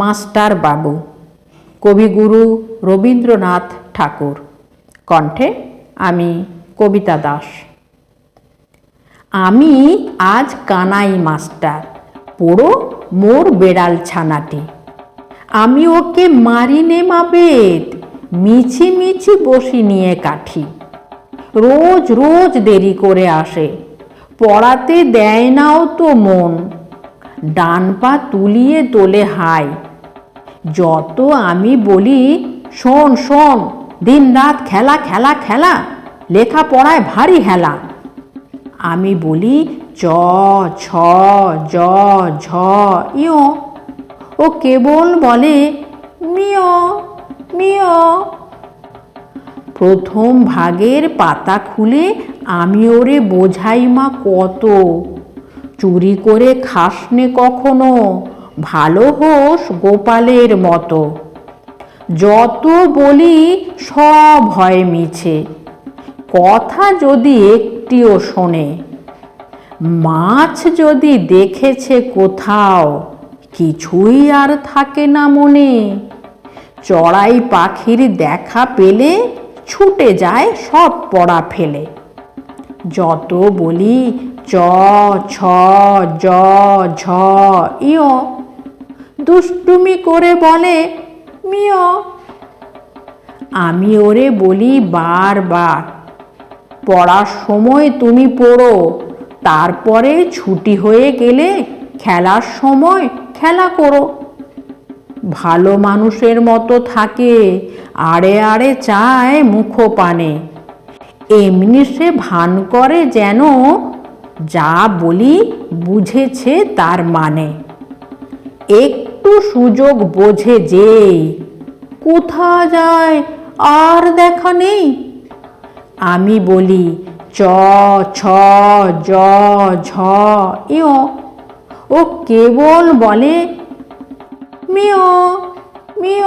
Master বাবু, কবিগুরু রবীন্দ্রনাথ ঠাকুর। কণ্ঠে আমি কবিতা দাস। আমি আজ কানাই মাস্টার পোড়ো মোর বেড়াল ছানাটি। আমি ওকে মারি নে মাবেদ মিছি মিছি বসি নিয়ে কাঠি। রোজ রোজ দেরি করে আসে, পড়াতে দেয় নাও তো মন। ডান পা তুলিয়ে তোলে হাই যত আমি বলি, শোন শোন দিন রাত খেলা খেলা খেলা, লেখাপড়ায় ভারী হেলা। আমি বলি, চ, ছ, জ, ঝ, ইয়। ও কেবল বলে, মিয় মিয়। প্রথম ভাগের পাতা খুলে আমি ওরে বোঝাই মা কত। চুরি করে খাসনে কখনো? ভালো হোস গোপালের মতো। যত বলি সব হয় মিছে। কথা যদি একটিও শোনে, মাছ যদি দেখেছে কোথাও, কিছুই আর থাকে না মনে। চড়াই পাখির দেখা পেলে ছুটে যায় সব পড়া ফেলে। যত বলি চ ছ জ, ঝ, ইয়। দুষ্টুমি করে বলে, মিয়। আমি ওরে বলি বারবার, পড়ার সময় তুমি পড়ো, তারপরে ছুটি হয়ে গেলে খেলার সময় খেলা করো। ভালো মানুষের মতো থাকে, আড়ে আড়ে চায় মুখ পানে এমনি সে ভান করে যেন যা বলি বুঝেছে তার মানে। একটু সুযোগ বোঝে যে, কোথা যায় আর দেখা নেই। আমি বলি, চ, ছ, জ, ঝ ইয় ও কেবল বলে মিয় মিয়